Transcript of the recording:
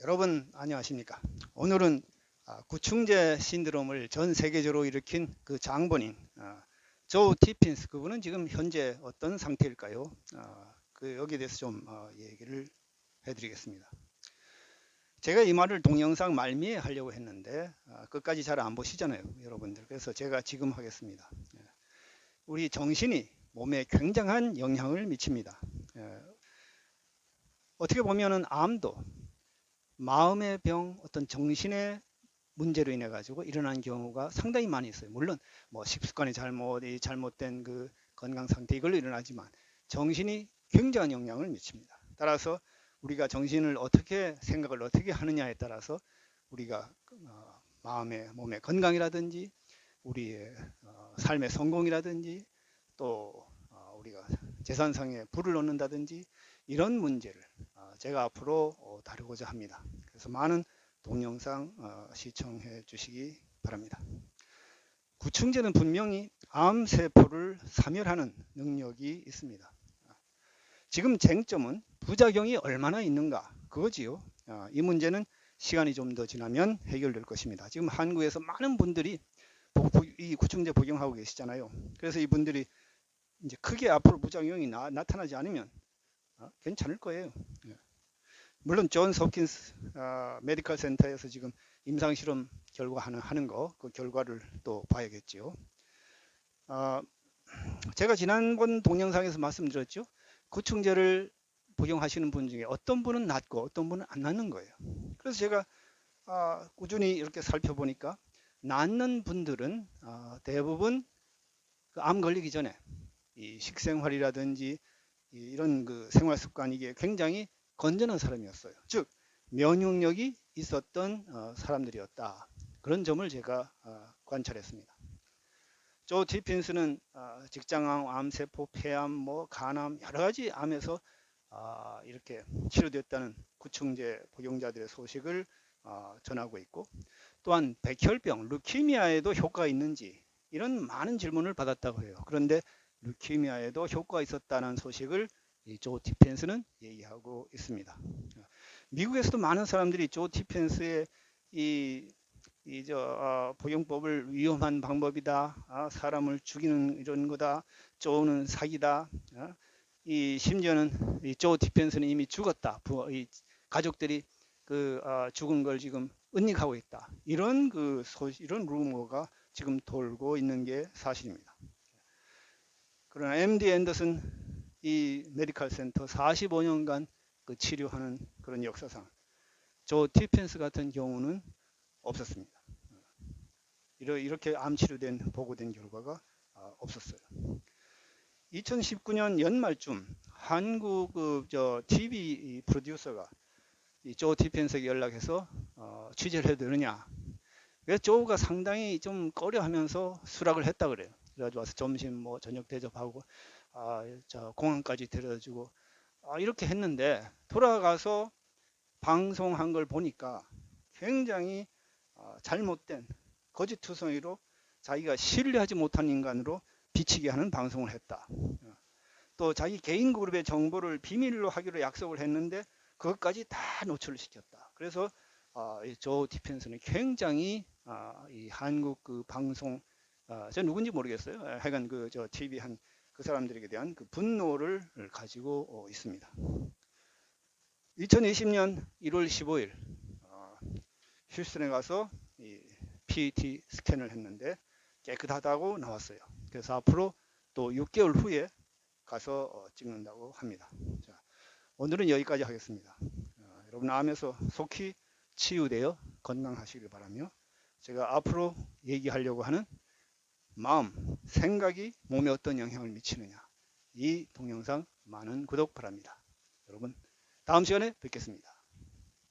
여러분 안녕하십니까? 오늘은 아, 구충제 신드롬을 전 세계적으로 일으킨 그 장본인 아, 조 티핀스 그분은 지금 현재 어떤 상태일까요? 아, 그 여기에 대해서 좀 어, 얘기를 해드리겠습니다. 제가 이 말을 동영상 말미에 하려고 했는데 끝까지 잘 안 보시잖아요 여러분들. 그래서 제가 지금 하겠습니다. 예. 우리 정신이 몸에 굉장한 영향을 미칩니다. 예. 어떻게 보면은 암도 마음의 병, 어떤 정신의 문제로 인해 가지고 일어난 경우가 상당히 많이 있어요. 물론 뭐 식습관의 잘못, 이 잘못된 그 건강 상태 이걸로 일어나지만 정신이 굉장한 영향을 미칩니다. 따라서 우리가 정신을 어떻게 생각을 어떻게 하느냐에 따라서 우리가 어, 마음의 몸의 건강이라든지 우리의 어, 삶의 성공이라든지 또 어, 우리가 재산상에 불을 얻는다든지 이런 문제를 어, 제가 앞으로 어, 다루고자 합니다. 그래서 많은 동영상 어, 시청해 주시기 바랍니다. 구충제는 분명히 암세포를 사멸하는 능력이 있습니다. 지금 쟁점은 부작용이 얼마나 있는가 그거지요. 이 문제는 시간이 좀 더 지나면 해결될 것입니다. 지금 한국에서 많은 분들이 이 구충제 복용하고 계시잖아요. 그래서 이분들이 이제 크게 앞으로 부작용이 나, 타나지 않으면 어, 괜찮을 거예요. 예. 물론 존스 홉킨스 어, 메디컬 센터에서 지금 임상 실험 결과 하는, 하는 거 그 결과를 또 봐야겠죠. 어, 제가 지난번 동영상에서 말씀드렸죠. 구충제를 복용하시는 분 중에 어떤 분은 낫고 어떤 분은 안 낫는 거예요. 그래서 제가 어, 꾸준히 이렇게 살펴보니까 낫는 분들은 어, 대부분 그 암 걸리기 전에 이 식생활이라든지 이런 그 생활 습관 이게 굉장히 건전한 사람이었어요. 즉 면역력이 있었던 어, 사람들이었다. 그런 점을 제가 어, 관찰했습니다. 조 디핀스는 어, 직장암, 암세포, 폐암, 뭐 간암 여러 가지 암에서 이렇게 치료됐다는 구충제 복용자들의 소식을 전하고 있고 또한 백혈병, 루키미아에도 효과가 있는지 이런 많은 질문을 받았다고 해요. 그런데 루키미아에도 효과가 있었다는 소식을 조 디펜스는 얘기하고 있습니다. 미국에서도 많은 사람들이 조 디펜스의 이, 이저 어, 복용법을 위험한 방법이다, 아, 사람을 죽이는 이런 거다, 조는 사기다. 어? 이 심지어는 이조 디펜스는 이미 죽었다. 부, 이 가족들이 그 어, 죽은 걸 지금 은닉하고 있다. 이런 그 소식, 이런 루머가 지금 돌고 있는 게 사실입니다. 그러나 MD 앤더슨 이 메디컬 센터 45년간 그 치료하는 그런 역사상 저 티펜스 같은 경우는 없었습니다. 이렇게 암 치료된 보고된 결과가 아, 없었어요. 2019년 연말쯤 한국 그저 TV 프로듀서가 이조 티펜스에게 연락해서 어, 취재를 해도 되느냐. 그래서 조가 상당히 좀 꺼려하면서 수락을 했다 그래요. 그래가지고 와서 점심 뭐 저녁 대접하고 아, 저 공항까지 데려다주고 아, 이렇게 했는데 돌아가서 방송한 걸 보니까 굉장히 아, 잘못된 거짓투성이로 자기가 신뢰하지 못한 인간으로 비치게 하는 방송을 했다. 또 자기 개인 그룹의 정보를 비밀로 하기로 약속을 했는데 그것까지 다 노출을 시켰다. 그래서 아, 조 디펜스는 굉장히 아, 이 한국 그 방송 아, 저 누군지 모르겠어요. 아, 하여간 그 저 TV 한 그 사람들에게 대한 그 분노를 가지고 어, 있습니다. 2020년 1월 15일 어, 휴스턴에 가서 이 PET 스캔을 했는데 깨끗하다고 나왔어요. 그래서 앞으로 또 6개월 후에 가서 어, 찍는다고 합니다. 자, 오늘은 여기까지 하겠습니다. 어, 여러분 암에서 속히 치유되어 건강하시길 바라며 제가 앞으로 얘기하려고 하는 마음, 생각이 몸에 어떤 영향을 미치느냐. 이 동영상 많은 구독 바랍니다. 여러분, 다음 시간에 뵙겠습니다.